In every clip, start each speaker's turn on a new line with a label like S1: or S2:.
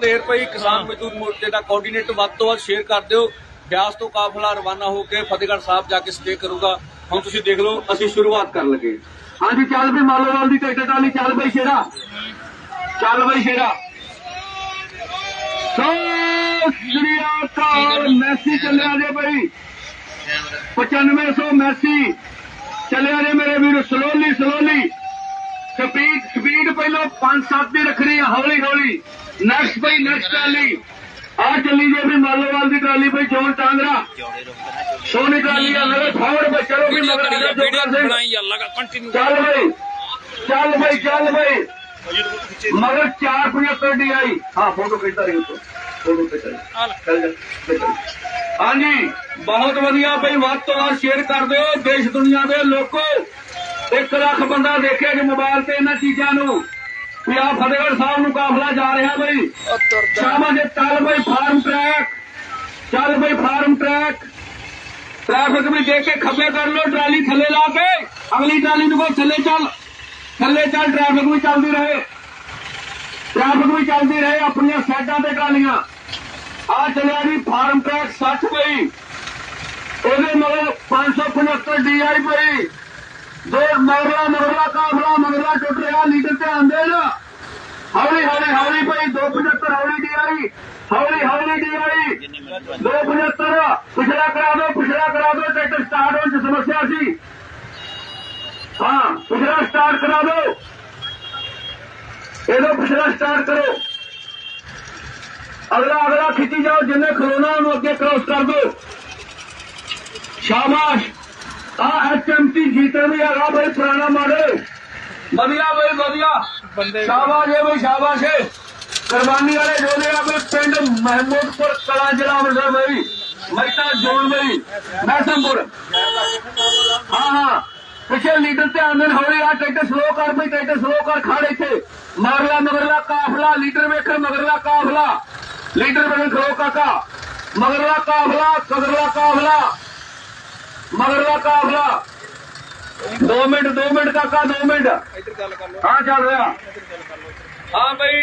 S1: ਦੇਰ ਪਈ ਕਿਸਾਨ ਮਜ਼ਦੂਰ ਮੋਰਚੇ ਦਾ ਕੋਆਰਡੀਨੇਟਰ ਵੱਧ ਤੋਂ ਵੱਧ ਸ਼ੇਅਰ ਕਰ ਦਿਓ। ਬਿਆਸ ਤੋਂ ਕਾਫਲਾ ਰਵਾਨਾ ਹੋ ਕੇ ਫਤਿਹਗੜ੍ਹ ਸਾਹਿਬ ਜਾ ਕੇ ਸਟੇ ਕਰੂਗਾ। ਹੁਣ ਤੁਸੀਂ ਦੇਖ ਲਓ ਅਸੀਂ ਸ਼ੁਰੂਆਤ ਕਰਨ ਲੱਗੇ ਹਾਂਜੀ ਚੱਲ ਵੀ ਮਾਲੋਵਾਲ ਦੀ ਟਿਕਟ ਵਾਲੀ ਚੱਲ ਬਈ ਸ਼ੇਰਾ। ਚੱਲ ਬਈ ਸ਼ੇਰਾ। ਸੋ ਸ਼੍ਰੀ ਅਕਾਲ ਮੈਸੀ ਚੱਲਿਆ ਜੇ ਬਈ। 9500 ਮੈਸੀ ਚੱਲਿਆ ਜੇ ਮੇਰੇ ਵੀਰ ਸਲੋਲੀ ਸਲੋਲੀ ਸਪੀਡ ਸਪੀਡ ਪਹਿਲਾਂ 5-7 ਦੀ ਰੱਖਣੀ ਆ ਹੌਲੀ ਹੌਲੀ। ਨੈਕਸਟ ਬਈ ਨੈਕਸਟ ਟਰਾਲੀ। ਆ ਚੱਲੀ ਜੇ ਵੀ ਮਾਲੋਵਾਲ ਦੀ ਟਰਾਲੀ ਬਈ ਜੋਨ ਟਾਂਗਰਾ। ਸੋਨੀ ਟਰਾਲੀ ਆ ਮੇਰੇ ਫਾਵਰ ਬਈ ਚਲੋ ਵੀ ਮਗਰ ਆ
S2: ਜਾ
S1: ਜਾਓ ਸਿੰਘ।
S2: ਬਣਾਈ ਜਾ ਲਗਾ ਕੰਟੀਨਿਊ
S1: ਚੱਲ ਬਈ ਚੱਲ ਬਈ ਚੱਲ ਬਈ ਮਗਰ 475 ਡੀ ਆਈ। ਹਾਂ ਫੋਟੋ ਖਿੱਚਦਾ ਰਹੀ ਉੱਤੋਂ ਫੋਟੋ ਖਿੱਚਦਾ
S2: ਆ
S1: ਜਾ, ਚੱਲ ਜਾ। ਹਾਂਜੀ ਬਹੁਤ ਵਧੀਆ ਬਈ ਵੱਧ ਤੋਂ ਵੱਧ ਸ਼ੇਅਰ ਕਰ ਦਿਓ ਦੇਸ਼ ਦੁਨੀਆ ਦੇ ਲੋਕੋ। 1 ਲੱਖ ਬੰਦਾ ਦੇਖਿਆ ਜੀ ਮੋਬਾਈਲ ਤੇ ਇਹਨਾਂ ਚੀਜ਼ਾਂ ਨੂੰ। ਵੀ ਆ ਫਤਿਹਗੜ੍ਹ ਸਾਹਿਬ ਨੂੰ ਕਾਫਲਾ ਜਾ ਰਿਹਾ ਬਈ। ਸ਼ਾਮਾਂ ਦੇ ਚੱਲ ਬਈ ਫਾਰਮ ਟਰੈਕ ਚੱਲ ਬਈ ਫਾਰਮ ਟਰੈਕ। ਟ੍ਰੈਫਿਕ ਵੀ ਦੇਖ ਕੇ ਖੱਬੇ ਕਰ ਲੋ ਟਰਾਲੀ ਥੱਲੇ ਲਾ ਕੇ। ਅਗਲੀ ਟਰਾਲੀ ਨੂੰ ਕੋ ਥੱਲੇ ਚੱਲ। ਥੱਲੇ ਚੱਲ ਟ੍ਰੈਫਿਕ ਵੀ ਚੱਲਦੀ ਰਹੇ। ਟ੍ਰੈਫਿਕ ਵੀ ਚੱਲਦੀ ਰਹੇ ਆਪਣੀਆਂ ਸਾਈਡਾਂ ਤੇ ਟਰਾਲੀਆਂ। ਆ ਚੱਲਿਆ ਜੀ ਫਾਰਮ ਟਰੈਕ 60 ਪਈ ਇਹਦੇ ਮਗਰ 575 ਡੀਆਈ ਪਈ ਦੋ ਮਗਰਲਾ ਮਗਰਲਾ ਕਾਫਲਾ ਮਗਰਲਾ ਟੁੱਟ ਰਿਹਾ, ਲੀਡਰ ਤੇ ਆਂਦੇ ਨਾ ਹੌਲੀ ਹੌਲੀ ਹੌਲੀ ਪਈ 275 ਹੌਲੀ ਡੀਆਈ ਹੌਲੀ ਹੌਲੀ ਦੀ ਡੀਆਈ 275 ਪਿਛੜਾ ਕਰਾ ਦੋ ਪਿਛੜਾ ਕਰਾ ਦੋ ਟਰੈਕਟਰ ਸਟਾਰਟ ਹੋਣ ਚ ਸਮੱਸਿਆ ਸੀ। ਹਾਂ ਪਿਛੜਾ ਸਟਾਰਟ ਕਰਾ ਦੋ ਇਹਦਾ ਪਿਛੜਾ ਸਟਾਰਟ ਕਰੋ। ਅਗਲਾ ਅਗਲਾ ਖਿੱਚੀ ਜਾਓ, ਜਿੰਨੇ ਖਲੋਣਾ ਉਹਨੂੰ ਅੱਗੇ ਕ੍ਰੋਸ ਕਰ ਦਿਓ। ਸ਼ਾਬਾਸ਼। ਆ ਐਚਐਮਟੀ ਜੀਤੇ ਵੀ ਹੈਗਾ ਬਈ ਪੁਰਾਣਾ ਮਾਡਲ। ਵਧੀਆ ਬਈ ਵਧੀਆ। ਸ਼ਾਬਾਸ਼ ਏ ਬਈ ਸ਼ਾਬਾਸ਼ ਏ। ਕੁਰਬਾਨੀ ਵਾਲੇ ਜੋਦੇ ਆ ਬਈ ਪਿੰਡ ਮਹਿਮੂਦਪੁਰ ਕਲਾ ਜ਼ਿਲ੍ਹਾ ਅੰਮ੍ਰਿਤਸਰ ਬਈ। ਮਹਿਤਾ ਜੋਨ ਬਈ ਮੈਸਮਪੁਰ ਹਾਂ ਹਾਂ। ਪਿਛੇ ਲੀਡਰ ਤੇ ਆਂਦੇ ਨੇ ਹੌਲੀ ਆ ਟਰੈਕਟਰ ਸਲੋ ਕਰ ਬਈ ਟਰੈਕਟਰ ਸਲੋ ਕਰ ਖੜ ਇੱਥੇ। ਮਗਰਲਾ ਮਗਰਲਾ ਕਾਫਲਾ ਲੀਡਰ ਵੇਖਣ ਮਗਰਲਾ ਕਾਫਲਾ। ਲੀਡਰ ਵੇਖਣ ਖਲੋ ਕਾਕਾ। ਮਗਰਲਾ ਕਾਫਲਾ ਕਗਰਲਾ ਕਾਫਲਾ। ਮਗਰਲਾ ਕਾਫਲਾ। 2 ਮਿੰਟ 2 ਮਿੰਟ ਕਾਕਾ 2 ਮਿੰਟ।
S2: ਇੱਧਰ ਗੱਲ ਕਰ ਲਓ।
S1: ਹਾਂ ਚੱਲ ਰਿਹਾ। ਹਾਂ ਬਈ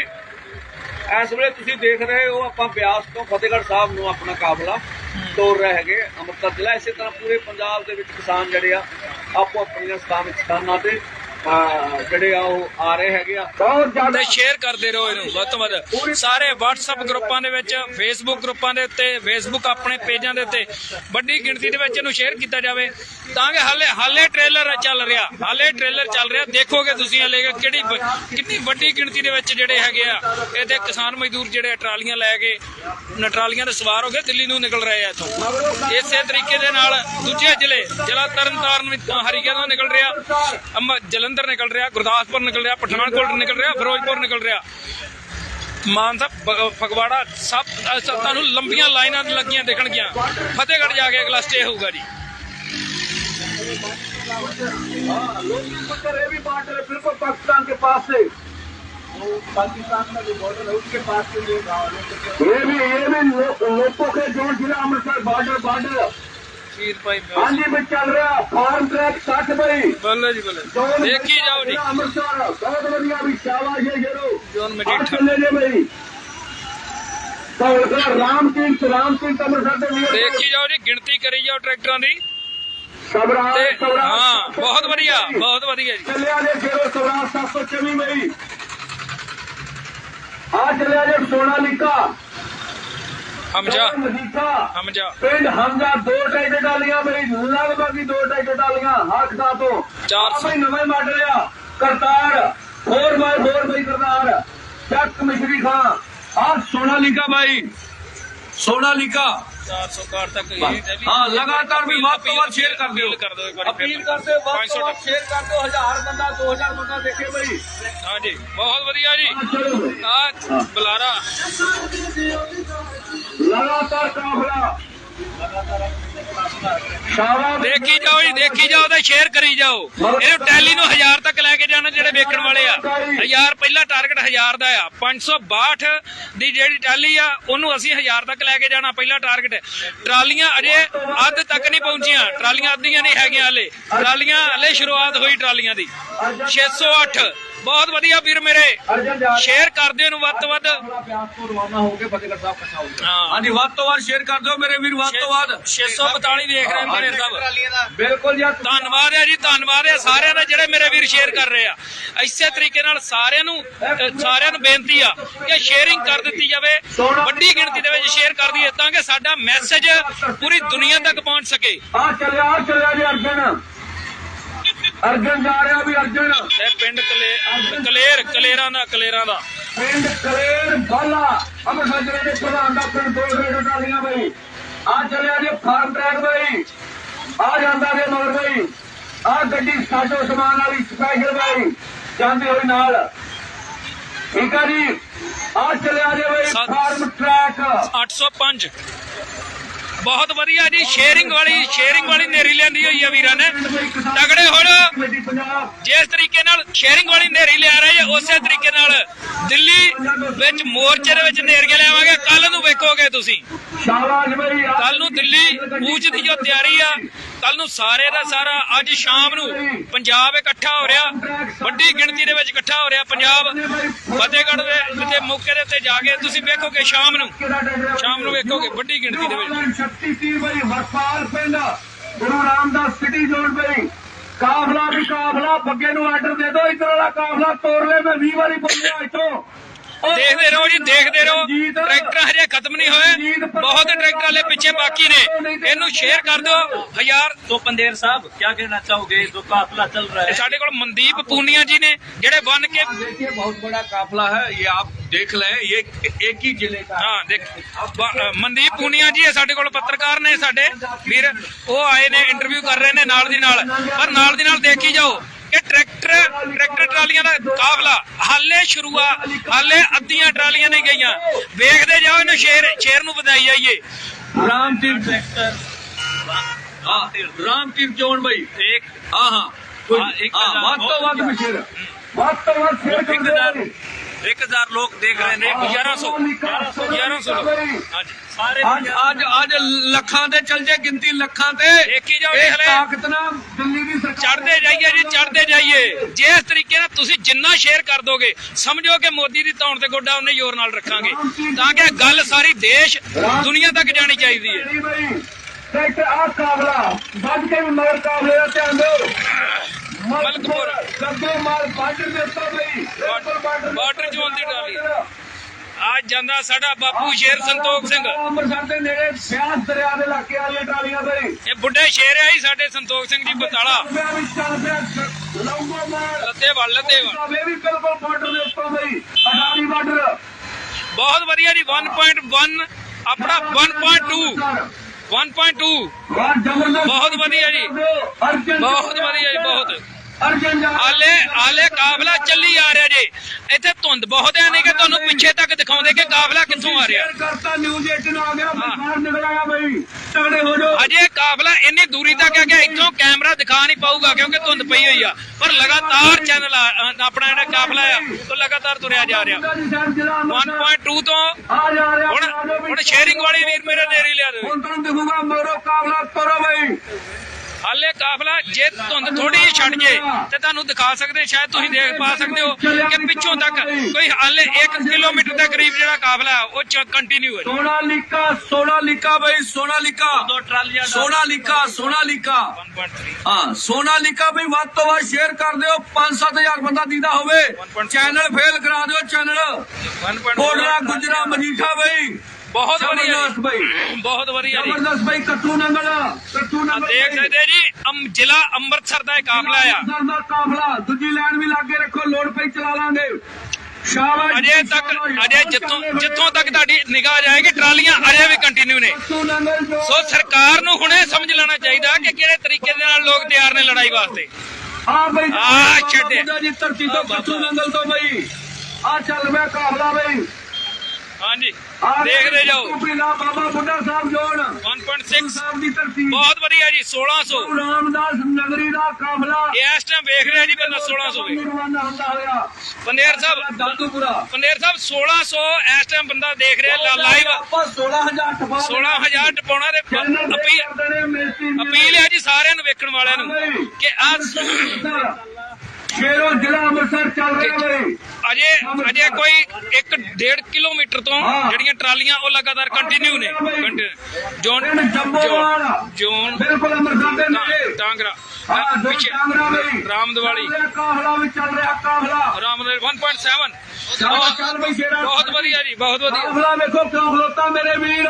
S1: ਇਸ ਵੇਲੇ ਤੁਸੀਂ ਦੇਖ ਰਹੇ ਹੋ ਆਪਾਂ ਬਿਆਸ ਤੋਂ ਫਤਿਹਗੜ੍ਹ ਸਾਹਿਬ ਨੂੰ ਆਪਣਾ ਕਾਫਲਾ। ਤੋਰ ਰਹੇ ਹੈਗੇ ਅੰਮ੍ਰਿਤਸਰ ਜ਼ਿਲ੍ਹਾ। ਇਸੇ ਤਰ੍ਹਾਂ ਪੂਰੇ ਪੰਜਾਬ ਦੇ ਵਿੱਚ ਕਿਸਾਨ ਜਿਹੜੇ ਆ ਆਪੋ ਆਪਣੀਆਂ ਸਥਾਨ ਸਥਾਨਾਂ ਤੇ ਜਿਹੜੇ ਆ ਉਹ ਆ ਰਹੇ ਹੈਗੇ ਆ। ਬਹੁਤ ਜ਼ਿਆਦਾ
S2: ਤੇ ਸ਼ੇਅਰ ਕਰਦੇ ਰਹੋ ਇਹਨੂੰ ਵੱਧ ਤੋਂ ਵੱਧ। ਸਾਰੇ WhatsApp ਗਰੁੱਪਾਂ ਦੇ ਵਿੱਚ Facebook ਗਰੁੱਪਾਂ ਦੇ ਉੱਤੇ Facebook ਆਪਣੇ ਪੇਜਾਂ ਦੇ ਉੱਤੇ ਵੱਡੀ ਗਿਣਤੀ ਦੇ ਵਿੱਚ ਇਹਨੂੰ ਸ਼ੇਅਰ ਕੀਤਾ ਜਾਵੇ। ਤਾਂ ਕਿ ਹਾਲੇ ਹਾਲੇ ਟ੍ਰੇਲਰ ਚੱਲ ਰਿਹਾ ਹਾਲੇ ਟ੍ਰੇਲਰ ਚੱਲ ਰਿਹਾ। ਦੇਖੋਗੇ ਤੁਸੀਂ ਹਾਲੇ ਕਿਹੜੀ ਕਿੰਨੀ ਵੱਡੀ ਗਿਣਤੀ ਦੇ ਵਿੱਚ ਜਿਹੜੇ ਹੈਗੇ ਆ ਇਹਦੇ ਕਿਸਾਨ ਮਜ਼ਦੂਰ ਜਿਹੜੇ ਟਰਾਲੀਆਂ ਲੈ ਕੇ ਨ ਟਰਾਲੀਆਂ ਤੇ ਸਵਾਰ ਹੋ ਕੇ ਦਿੱਲੀ ਨੂੰ ਨਿਕਲ ਰਹੇ ਆ ਇੱਥੋਂ। ਇਸੇ ਤਰੀਕੇ ਦੇ ਨਾਲ ਦੂਜੇ ਜ਼ਿਲ੍ਹੇ ਜ਼ਿਲ੍ਹਾ ਤਰਨਤਾਰਨ ਵਿੱਚ ਹਰੀਕੇ ਤੋਂ ਨਿਕਲ ਰਿਹਾ। ਅੰਮ੍ਰਿ- ਜਲੰਧਰ ਨਿਕਲ ਰਿਹਾ ਗੁਰਦਾਸਪੁਰ ਨਿਕਲ ਰਿਹਾ ਪਠਾਨਕੋਟ ਨਿਕਲ ਰਿਹਾ ਫਿਰੋਜ਼ਪੁਰ ਨਿਕਲ ਰਿਹਾ ਮਾਨਸਾ ਬ- ਫਗਵਾੜਾ ਸਭ ਅ, ਸਭ ਤੁਹਾਨੂੰ ਲੰਬੀਆਂ ਲਾਈਨਾਂ ਲੱਗੀਆਂ ਦੇਖਣਗੀਆਂ ਫਤਿਹਗੜ੍ਹ ਜਾ ਕੇ ਅਗਲਾ ਸਟੇ ਹੋਊਗਾ ਜੀ
S1: ये भी बॉर्डर है बिल्कुल पाकिस्तान के पास से पाकिस्तान का जो बॉर्डर है उसके पास के लिए गाँव ये भी ये भी लो- लोगों के जो जिला अमृतसर बॉर्डर बॉर्डर
S2: ਵੀਰ ਭਾਈ
S1: ਹਾਂਜੀ ਮੈਂ ਚੱਲ ਰਿਹਾ ਫਾਰਮ ਟਰੈਕ 60 ਬਈ
S2: ਬੱਲੇ ਜੀ ਬੱਲੇ। ਦੇਖੀ ਜਾਓ ਜੀ।
S1: ਅੰਮ੍ਰਿਤਸਰ ਬਹੁਤ ਵਧੀਆ ਵੀ ਸ਼ਾਬਾਸ਼ ਹੈ ਜਰੋ
S2: ਜੋਨ ਮਜੀਠਾ
S1: ਬੱਲੇ ਜੀ ਬਈ। ਤਾਂ ਰਾਮ ਕੀਰਤ ਰਾਮ ਕੀਰਤ ਅੰਮ੍ਰਿਤਸਰ ਦੇ ਵੀਰ।
S2: ਦੇਖੀ ਜਾਓ ਜੀ ਗਿਣਤੀ ਕਰੀ ਜਾਓ ਟਰੈਕਟਰਾਂ ਦੀ। ਸਵਰਾਜ
S1: ਸਵਰਾਜ
S2: ਹਾਂ ਬਹੁਤ ਵਧੀਆ ਬਹੁਤ ਵਧੀਆ ਜੀ।
S1: ਚੱਲਿਆ ਜੇ ਜਰੋ ਸਵਰਾਜ 724 ਬਈ। ਆ ਚੱਲਿਆ ਜੇ ਸੋਨਾ ਸੋਨਾਲੀਕਾ।
S2: ਹਮਜਾ ਹਮਜਾ
S1: ਪਿੰਡ ਹਮਜਾ ਦੋ ਟਾਈਟੇ ਡਾਲੀਆਂ ਮੇਰੀ ਲਗਭਗ ਹੀ ਦੋ ਟਾਈਟੇ ਡਾਲੀਆਂ ਹੱਕ ਦਾ ਤੋਂ।
S2: ਚਾਰ ਸੌ।
S1: ਆਪੇ ਨਵੇਂ ਮਾਡਲ ਆ ਕਰਤਾਰ 4x4 ਬਈ ਕਰਤਾਰ। ਚੱਕ ਮਿਸ਼ਰੀ ਖਾਂ। ਆ ਸੋਨਾਲੀਕਾ ਬਾਈ ਸੋਨਾਲੀਕਾ।
S2: 400 ਕਾਰ ਤੱਕ
S1: ਹਾਂ ਲਗਾਤਾਰ ਵੀ ਵੱਧ ਤੋਂ ਵੱਧ ਸ਼ੇਅਰ ਕਰ ਦਿਓ। ਅਪੀਲ ਕਰਦੇ ਵੱਧ
S2: 500
S1: ਤੋਂ ਵੱਧ ਸ਼ੇਅਰ ਕਰ ਦਿਓ 1000 ਬੰਦਾ 2000 ਬੰਦਾ ਦੇਖੇ ਬਈ।
S2: ਹਾਂਜੀ ਬਹੁਤ ਵਧੀਆ ਜੀ। ਆ ਬੁਲਾਰਾ।
S1: ਲਗਾਤਾਰ ਕਾਫਲਾ। ਸ਼ਾਬਾਸ਼
S2: ਦੇਖੀ ਜਾਓ ਜੀ, ਦੇਖੀ ਜਾਓ ਤੇ ਸ਼ੇਅਰ ਕਰੀ ਜਾਓ। ਇਹਨੂੰ ਟੈਲੀ ਨੂੰ 1000 ਤੱਕ ਲੈ ਕੇ ਜਾਣਾ ਜਿਹੜੇ ਵੇਖਣ ਵਾਲੇ ਆ। 1000 ਪਹਿਲਾ ਟਾਰਗੇਟ 1000 ਦਾ ਆ। 562 ਦੀ ਜਿਹੜੀ ਟੈਲੀ ਆ, ਉਹਨੂੰ ਅਸੀਂ 1000 ਤੱਕ ਲੈ ਕੇ ਜਾਣਾ, ਪਹਿਲਾ ਟਾਰਗੇਟ ਟਰਾਲੀਆਂ ਅਜੇ ਅੱਧ ਤੱਕ ਨਹੀਂ ਪਹੁੰਚੀਆਂ। ਟਰਾਲੀਆਂ ਅੱਧੀਆਂ ਨਹੀਂ ਹੈਗੀਆਂ ਹਲੇ। ਟਰਾਲੀਆਂ ਹਲੇ ਸ਼ੁਰੂਆਤ ਹੋਈ ਟਰਾਲੀਆਂ ਦੀ। 608 ਬਹੁਤ ਵਧੀਆ ਵੀਰ ਮੇਰੇ। ਸ਼ੇਅਰ ਕਰ ਦਿਓ ਇਹਨੂੰ ਵੱਧ ਤੋਂ ਵੱਧ।
S1: ਬਿਆਸ ਤੋਂ ਰਵਾਨਾ ਹੋ ਕੇ ਫਤਿਹਗੜ੍ਹ ਸਾਹਿਬ ਹਾਂਜੀ ਵੱਧ ਤੋਂ ਵੱਧ ਸ਼ੇਅਰ ਕਰ ਦਿਓ ਮੇਰੇ ਵੀਰ ਵੱਧ ਤੋਂ ਵੱਧ।
S2: 642 ਦੇਖ ਰਹੇ ਨੇ ਮੇਰੇ ਸਾਹਿਬ
S1: ਬਿਲਕੁਲ ਜੀ
S2: ਧੰਨਵਾਦ ਹੈ ਜੀ ਧੰਨਵਾਦ ਹੈ। ਸਾਰਿਆਂ ਦਾ ਜਿਹੜੇ ਮੇਰੇ ਵੀਰ ਸ਼ੇਅਰ ਕਰ ਰਹੇ ਆ। ਇਸੇ ਤਰੀਕੇ ਨਾਲ ਸਾਰਿਆਂ ਨੂੰ ਸਾਰਿਆਂ ਨੂੰ ਬੇਨਤੀ ਆ ਕਿ ਸ਼ੇਅਰਿੰਗ ਕਰ ਦਿੱਤੀ ਜਾਵੇ ਵੱਡੀ ਗਿਣਤੀ ਦੇ ਵਿੱਚ ਸ਼ੇਅਰ ਕਰ ਦਈਏ ਤਾਂ ਕਿ ਸਾਡਾ ਮੈਸੇਜ ਪੂਰੀ ਦੁਨੀਆ ਤੱਕ ਪਹੁੰਚ ਸਕੇ।
S1: ਆ ਚੱਲਿਆ ਆ ਚੱਲਿਆ ਜੀ ਅਰਜਨ। ਅਰਜਨ ਜਾ ਰਿਹਾ ਵੀ ਅਰਜਨ।
S2: ਇਹ ਪਿੰਡ ਕਲੇ ਕਲੇਰ ਕਲੇਰਾਂ ਦਾ ਕਲੇਰਾਂ ਦਾ।
S1: ਪਿੰਡ ਕਲੇਰ ਬਾਲਾ ਅੰਮ੍ਰਿਤਸਰ ਜ਼ਿਲ੍ਹੇ ਦੇ ਪ੍ਰਧਾਨ ਦਾ ਪਿੰਡ ਦੋ ਰੇਡ ਟਾਲੀਆਂ ਬਈ। ਆ ਚੱਲਿਆ ਜੀ ਫਾਰਮ ਟਰੈਕ ਬਈ। ਆ ਜਾਂਦਾ ਜੀ ਮਗਰ ਬਈ। ਆ ਗੱਡੀ ਸਾਜੋ ਸਮਾਨ ਵਾਲੀ ਸਪੈਸ਼ਲ ਬਈ। ਜਾਂਦੀ ਹੋਈ ਨਾਲ। ਠੀਕ ਆ ਜੀ? ਆ ਚੱਲਿਆ ਜੀ ਬਈ ਫਾਰਮ ਟਰੈਕ।
S2: 805 ਬਹੁਤ ਵਧੀਆ ਜੀ ਸ਼ੇਅਰਿੰਗ ਵਾਲੀ ਸ਼ੇਅਰਿੰਗ ਵਾਲੀ ਨੇਰੀ ਲਿਆਂਦੀ ਹੋਈ ਆ ਵੀਰਾਂ ਨੇ। ਤਗੜੇ ਹੁਣ। ਜਿਸ ਤਰੀਕੇ ਨਾਲ ਸ਼ੇਅਰਿੰਗ ਵਾਲੀ ਨੇਰੀ ਲਿਆ ਰਹੇ ਉਸੇ ਤਰੀਕੇ ਨਾਲ ਦਿੱਲੀ ਵਿੱਚ ਮੋਰਚੇ ਦੇ ਵਿੱਚ ਨੇਰ ਲਿਆਵਾਂਗੇ। ਕੱਲ ਨੂੰ ਵੇਖੋਗੇ ਤੁਸੀਂ। ਕੱਲ ਨੂੰ ਦਿੱਲੀ ਕੂਚ ਦੀ ਜੋ ਤਿਆਰੀ ਆ ਕੱਲ ਨੂੰ ਸਾਰੇ ਦਾ ਸਾਰਾ, ਅੱਜ ਸ਼ਾਮ ਨੂੰ ਪੰਜਾਬ ਇਕੱਠਾ ਹੋ ਰਿਹਾ। ਵੱਡੀ ਗਿਣਤੀ ਦੇ ਵਿੱਚ ਇਕੱਠਾ ਹੋ ਰਿਹਾ ਪੰਜਾਬ। ਫਤਿਹਗੜ੍ਹ ਦੇ ਦੇ ਮੌਕੇ ਦੇ ਉੱਤੇ ਜਾ ਕੇ ਤੁਸੀਂ ਵੇਖੋਗੇ ਸ਼ਾਮ ਨੂੰ। ਸ਼ਾਮ ਨੂੰ ਵੇਖੋਗੇ ਵੱਡੀ ਗਿਣਤੀ ਦੇ ਵਿੱਚ।
S1: ਸ਼ਕਤੀ ਤੀਰ ਬਈ ਵਰਪਾਲ ਪਿੰਡ ਗੁਰੂ ਰਾਮਦਾਸ ਸਿਟੀ ਕਾਫਲਾ ਵੀ ਕਾਫਲਾ, ਬੱਗੇ ਨੂੰ ਆਰਡਰ ਦੇ ਦਿਓ ਇਧਰ ਵਾਲਾ ਕਾਫਲਾ ਤੋੜ ਲੈ, ਮੈਂ 20 ਵਾਰੀ ਬੋਲਿਆ ਇਥੋਂ।
S2: ਦੇਖਦੇ ਰਹੋ ਜੀ ਦੇਖਦੇ ਰਹੋ ਟਰੈਕਟਰ ਹਜੇ ਖਤਮ ਨਹੀਂ ਹੋਏ ਬਹੁਤ ਟਰੈਕਟਰ ਵਾਲੇ ਪਿੱਛੇ ਬਾਕੀ ਨੇ ਇਹਨੂੰ ਸ਼ੇਅਰ ਕਰ ਦਿਓ ਹਜ਼ਾਰ
S3: तो पंदेर साहब क्या कहना चाहोगे जो काफिला चल रहा है
S2: ਸਾਡੇ ਕੋਲ ਮਨਦੀਪ ਪੂਨੀਆ ਜੀ ਨੇ ਜਿਹੜੇ ਬਨ ਕੇ
S1: देखिए बहुत बड़ा काफला है ये आप देख लें ये एक ही जिले का
S2: ਹਾਂ ਦੇਖ ਬ- ਅ, ਮਨਦੀਪ ਪੂਨੀਆ ਜੀ ਇਹ ਸਾਡੇ ਕੋਲ ਪੱਤਰਕਾਰ ਨੇ ਸਾਡੇ ਵੀਰ ਉਹ ਆਏ ਨੇ ਇੰਟਰਵਿਊ ਕਰ ਰਹੇ ਨੇ ਨਾਲ ਦੀ ਨਾਲ ਪਰ ਨਾਲ ਦੀ ਨਾਲ ਦੇਖੀ ਜਾਓ ਕਿ ਟਰੈਕਟਰ ਟਰੈਕਟਰ ਟਰਾਲੀਆਂ ਦਾ ਕਾਫਲਾ ਹਾਲੇ ਸ਼ੁਰੂਆ ਹਾਲੇ ਅੱਧੀਆਂ ਟਰਾਲੀਆਂ ਨਹੀਂ ਗਈਆਂ। ਵੇਖਦੇ ਜਾਓ ਇਹਨੂੰ ਸ਼ੇਰ ਸ਼ੇਰ ਨੂੰ ਵਧਾਈ ਜਾਈਏ।
S1: Ram team tractor
S3: Ram
S1: team ਚੋਣ
S3: ਬਈ। ਇੱਕ
S1: ਹਾਂ।
S3: ਹਾਂ
S1: ਵੱਧ ਤੋਂ ਵੱਧ ਮਸ਼ੀਰ ਵੱਧ ਤੋਂ ਵੱਧ
S3: ਸ਼ੇਰ ਕਰਦੇ 1000 ਲੋਕ
S2: ਦੇਖ ਰਹੇ ਨੇ 1100 1100 ਲੋਕ ਹਾਂਜੀ
S3: ਸਾਰੇ
S1: ਅੱਜ ਅੱਜ ਲੱਖਾਂ ਤੇ ਚੱਲ ਜੇ ਗਿਣਤੀ ਲੱਖਾਂ ਤੇ
S2: ਦੇਖੀ ਜਾਓ ਦੇਖ ਲੈ
S1: ਤਾਕਤ ਦਿੱਲੀ ਦੀ ਸਰਕਾਰ
S2: ਚੜਦੇ ਜਾਈਏ ਜੀ ਚੜਦੇ ਜਾਈਏ ਜਿਸ ਤਰੀਕੇ ਨਾਲ ਤੁਸੀਂ ਜਿੰਨਾ ਸ਼ੇਅਰ ਕਰ ਦੋਗੇ ਸਮਝੋ ਕਿ ਮੋਦੀ ਦੀ ਧੌਣ ਤੇ ਗੋਡਾ ਉਹਨੇ ਜ਼ੋਰ ਨਾਲ ਰੱਖਾਂਗੇ ਤਾਂ ਕਿ ਗੱਲ ਸਾਰੀ ਦੇਸ਼ ਦੁਨੀਆ ਤੱਕ ਜਾਣੀ ਚਾਹੀਦੀ ਹੈ
S1: ਇੱਕ ਆਹ ਕਾਬਲਾ ਵੱਜ ਕੇ ਮਗਰ ਕਾਬਲੇ ਦਾ ਧਿਆਨ ਦਿਓ
S2: ਮਲਕਪੁਰ।
S1: ਗੱਗੇ ਮਾਲ ਬਾਰਡਰ ਦੇ ਉੱਤੇ ਬਈ
S2: ਬਾਰਡਰ- ਜ਼ੋਨ ਦੀ ਟਰਾਲੀ। ਅੱਜ ਜਾਂਦਾ ਸਾਡਾ ਬਾਪੂ ਸ਼ੇਰ ਸੰਤੋਖ ਸਿੰਘ।
S1: ਅੰਮ੍ਰਿਤਸਰ ਦੇ ਨੇੜੇ ਬਿਆਸ ਦਰਿਆ ਦੇ ਇਲਾਕੇ ਵਾਲੀਆਂ ਟਰਾਲੀਆਂ ਬਈ
S2: ਇਹ ਬੁੱਢੇ ਸ਼ੇਰ ਆ ਹੀ ਸਾਡੇ ਸੰਤੋਖ ਸਿੰਘ ਜੀ ਬਤਾਲਾ।
S1: ਲੰਗੋ ਮਾਰ
S2: ਲੱਤੇ ਵੱਲ ਲੱਤੇ ਵੱਲ।
S1: ਇਹ ਵੀ ਬਿਲਕੁਲ ਬਾਰਡਰ ਦੇ ਉੱਤੇ ਬਈ ਅਡਾਰੀ ਬਾਰਡਰ।
S2: ਬਹੁਤ ਵਧੀਆ ਜੀ 1.1 ਆਪਣਾ 1.2 1.2
S1: ਵਾਹ ਜ਼ਬਰਦਸਤ
S2: ਬਹੁਤ ਵਧੀਆ ਜੀ। ਬਹੁਤ ਵਧੀਆ ਜੀ, ਬਹੁਤ।
S1: ਅਰਜਨ ਜਾ
S2: ਕਾਫਲਾ ਚੱਲੀ ਆ ਰਿਹਾ ਜੀ। ਇੱਥੇ ਧੁੰਦ ਬਹੁਤ ਹੈ ਨਹੀਂ ਕਿ ਤੁਹਾਨੂੰ ਪਿੱਛੇ ਤੱਕ ਦਿਖਾਉਂਦੇ ਕਿ ਕਾਫਲਾ ਕਿੱਥੋਂ ਆ ਰਿਹਾ।
S1: ਕਰਤਾ ਨਿਊਜ਼ 18 ਆ ਗਿਆ ਬਾਹਰ ਨਿਕਲ ਆਇਆ ਬਈ ਤਗੜੇ ਹੋ। ਜਾਓ
S2: ਅਜੇ ਕਾਫਲਾ ਇੰਨੀ ਦੂਰੀ ਤੱਕ ਹੈ ਕਿ ਇੱਥੋਂ ਕੈਮਰਾ ਦਿਖਾ ਨਹੀਂ ਪਾਊਗਾ ਕਿਉਂਕਿ ਧੁੰਦ ਪਈ ਹੋਈ ਆ। ਪਰ ਲਗਾਤਾਰ ਚੈਨਲ ਆਪਣਾ ਜਿਹੜਾ ਕਾਫਲਾ ਆ, ਉਹ ਲਗਾਤਾਰ ਤੁਰਿਆ ਜਾ ਰਿਹਾ। 1.2 ਤੋਂ
S1: ਆ ਜਾ
S2: ਹੁਣ ਹੁਣ ਸ਼ੇਅਰਿੰਗ ਵਾਲੀ ਵੀਰ ਮੇਰੇ ਨੇਰੀ ਲਿਆ ਦੇ
S1: ਹੁਣ ਤੁਹਾਨੂੰ ਦਿਖੂਗਾ, ਮੋਰੋ ਕਾਬਲਾ ਤੋਰੋ ਬਈ।
S2: ਹਾਲੇ ਕਾਫਲਾ ਜੇ ਧੁੰਦ ਥੋੜੀ ਜਿਹੀ ਛੱਡ ਜੇ ਤੇ ਤੁਹਾਨੂੰ ਦਿਖਾ ਸਕਦੇ ਸ਼ਾਇਦ ਤੁਸੀਂ ਦੇਖ ਪਾ ਸਕਦੇ ਹੋ ਕਿ ਪਿੱਛੋਂ ਤੱਕ ਕੋਈ ਹਾਲੇ 1 ਕਿਲੋਮੀਟਰ ਦੇ ਕਰੀਬ ਜਿਹੜਾ ਕਾਫਲਾ ਉਹ ਕੰਟੀਨਿਊ ਹੈ।
S1: ਸੋਨਾਲੀਕਾ ਸੋਨਾਲੀਕਾ ਬਈ
S3: ਸੋਨਾਲੀਕਾ।
S1: ਦੋ ਟਰਾਲੀਆਂ ਸੋਨਾਲੀਕਾ ਸੋਨਾਲੀਕਾ।
S2: 1.3
S1: ਹਾਂ ਸੋਨਾਲੀਕਾ ਬਈ ਵੱਧ ਤੋਂ ਵੱਧ ਸ਼ੇਅਰ ਕਰ ਦਿਓ 5-7000 ਬੰਦਾ ਦੀਦਾ ਹੋਵੇ। ਚੈਨਲ ਫੇਲ ਕਰਾ ਦਿਓ ਚੈਨਲ ਬੋਲਣਾ ਗੁਜਰਾ ਮਜੀਠਾ ਬਈ।
S2: ਬਹੁਤ ਵਧੀਆ
S1: ਜ਼ਬਰਦਸਤ ਬਈ।
S2: ਬਹੁਤ ਵਧੀਆ ਜੀ।
S1: ਜ਼ਬਰਦਸਤ ਬਈ ਕੱਟੂ ਨੰਗਲ ਕੱਟੂ ਨੰਗਲ
S2: ਦੇਖ ਸਕਦੇ ਜੀ ਅਮ ਜ਼ਿਲ੍ਹਾ ਅੰਮ੍ਰਿਤਸਰ ਦਾ ਇਹ ਕਾਫਲਾ ਆ।
S1: ਅੰਮ੍ਰਿਤਸਰ ਦਾ ਕਾਫਲਾ। ਦੂਜੀ ਲਾਈਨ ਵੀ ਲਾਗੇ ਰੱਖੋ ਲੋਡ ਪਈ ਚਲਾ ਲਾਂਗੇ। ਸ਼ਾਬਾਸ਼
S2: ਅਜੇ ਤੱਕ ਅਜੇ ਜਿੱਥੋਂ ਜਿੱਥੋਂ ਤੱਕ ਤੁਹਾਡੀ ਨਿਗਾਹ ਜਾਏਗੀ ਟਰਾਲੀਆਂ ਅਜੇ ਵੀ ਕੰਟੀਨਿਊ ਨੇ।
S1: ਕੱਟੂ ਨੰਗਲ ਜੋ
S2: ਸੋ ਸਰਕਾਰ ਨੂੰ ਹੁਣੇ ਸਮਝ ਲੈਣਾ ਚਾਹੀਦਾ ਕਿ ਕਿਹੜੇ ਤਰੀਕੇ ਦੇ ਨਾਲ ਲੋਕ ਤਿਆਰ ਨੇ ਲੜਾਈ ਵਾਸਤੇ।
S1: ਆ ਬਈ
S2: ਆ ਛੱਡੇ।
S1: ਜੀ ਧਰਤੀ ਤੋਂ ਕੱਟੂ ਨੰਗਲ ਤੋਂ ਬਈ। ਆ ਚੱਲ ਪਿਆ ਕਾਫਲਾ ਬਈ।
S2: ਹਾਂਜੀ। ਦੇਖਦੇ ਜਾਓ।
S1: ਕੁਪੀਲਾ ਬਾਬਾ ਬੁੱਢਾ ਸਾਹਿਬ ਜੋੜ।
S2: 1.6
S1: ਸਾਹਿਬ ਦੀ ਧਰਤੀ।
S2: ਬਹੁਤ ਵਧੀਆ ਜੀ 1600
S1: ਗੁਰੂ ਰਾਮਦਾਸ ਨਗਰੀ ਦਾ ਕਾਫਲਾ।
S2: ਇਸ ਟਾਈਮ ਵੇਖ ਰਿਹਾ ਜੀ ਬੰਦਾ 1600 ਵੇ ਪੰਦੇਰ ਸਾਹਿਬ
S1: ਦਾਦੂਪੁਰਾ।
S2: ਪੰਦੇਰ ਸਾਹਿਬ 1600 ਇਸ ਟਾਈਮ ਬੰਦਾ ਦੇਖ ਰਿਹਾ ਲਾਈਵ
S1: ਆਪਾਂ 16000 ਟਪਾ
S2: 16000 ਟਪਾਉਣਾ ਦੇ ਅਪੀਲ ਅਪੀਲ ਹੈ ਜੀ ਸਾਰਿਆਂ ਨੂੰ ਵੇਖਣ ਵਾਲਿਆਂ ਨੂੰ ਕਿ ਆ
S1: ਸ਼ੇਰੋ ਜ਼ਿਲ੍ਹਾ ਅੰਮ੍ਰਿਤਸਰ ਚੱਲ ਰਿਹਾ ਬਈ
S2: ਅਜੇ ਅਜੇ ਕੋਈ 1.5 ਕਿਲੋਮੀਟਰ ਤੋਂ। ਜਿਹੜੀਆਂ ਟਰਾਲੀਆਂ ਉਹ ਲਗਾਤਾਰ ਕੰਟੀਨਿਊ ਨੇ। ਜੋਨ ਜੋਨ
S1: ਬਿਲਕੁਲ ਦੇ ਨੇੜੇ
S2: ਟਾਂਗਰਾ ਪਿੱਛੇ।
S1: ਕਾਂਗਰਾ ਬਈ
S2: ਰਾਮ ਦੀਵਾਲੀ।
S1: ਚੱਲ ਰਿਹਾ ਕਾਫਲਾ ਵੀ ਚੱਲ ਰਿਹਾ ਕਾਫਲਾ।
S2: ਰਾਮ ਦੇ 1.7
S1: ਚੱਲ ਚੱਲ ਬਈ ਸ਼ੇਰਾ।
S2: ਬਹੁਤ ਵਧੀਆ ਜੀ ਬਹੁਤ ਵਧੀਆ।
S1: ਕਾਫਲਾ ਵੇਖੋ ਕਾਫਲੋਤਾ ਮੇਰੇ ਵੀਰ।